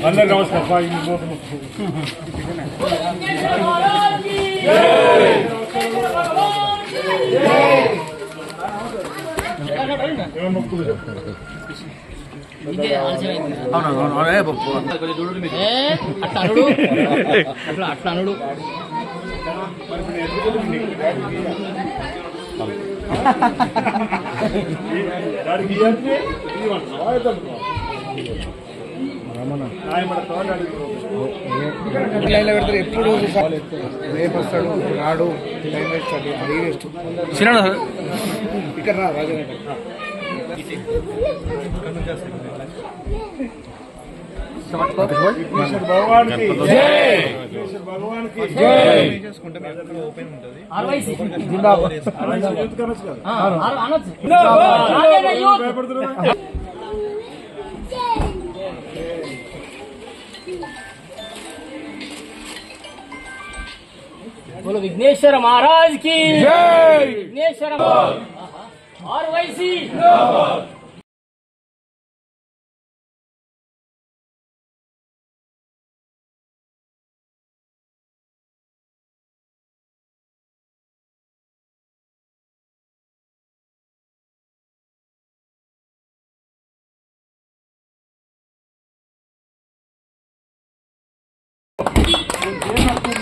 అందరు నమస్కారం అట్లా అట్లా అట్లా అనుడు దానికి లైన్లో పెడతారు ఎప్పుడు రేపు వస్తాడు రాడు టైం వేస్ట్. అది వేస్ట్ ఇక్కడ రా రాజనగర్ విఘ్నేశ్వర बोलो विघ्नेश्वर महाराज की। विघ्नेश्वर और वैसी।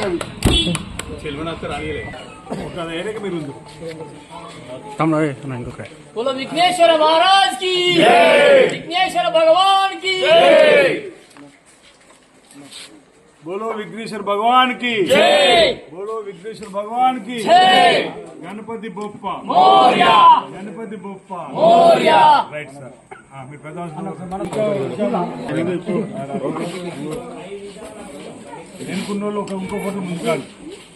Thank you. మీరు ఉంది. बोलो विघ्नेश्वर महाराज की विघ्नेश्वर भगवान की బోలో విఘ్నేశ్వర భగవాన్ కి जय బోలో విఘ్నేశ్వర భగవాన్ కి जय గణపతి బొప్ప मोरिया గణపతి బొప్ప मोरिया రైట్ సార్ ఆ, మీ పెద్ద ఎన్నుకున్నోళ్ళు ఒక ఇంకో ఫోటో ముందు కాదు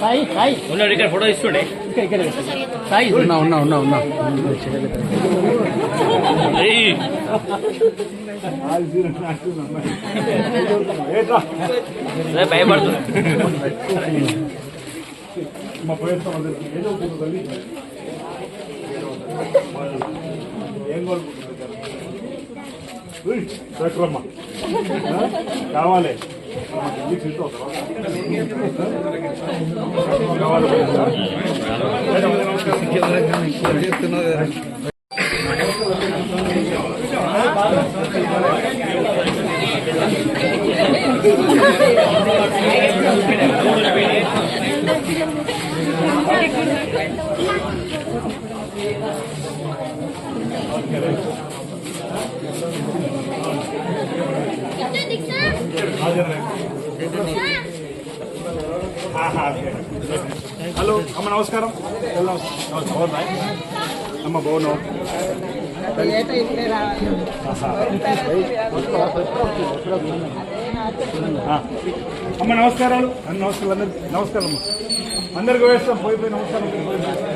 సాయి సాయి ఉన్నాడు ఇక్కడ ఫోటో ఇస్తుండే ఇక్కడ ఇక్కడ. సాయి ఉన్నా ఉన్నా ఉన్నా ఉన్నా. ఏం కోరుకుంటున్నారు. ఆ? కావాలి. ఇంటికి హలో అమ్మ నమస్కారం. నమస్కారం. బాగున్నా అమ్మ బాగున్నావు? అమ్మ నమస్కారాలు. అన్న నమస్కారం అందరికీ. నమస్కారం. అందరికి వేస్తాం. పోయి పోయి నమస్కారం.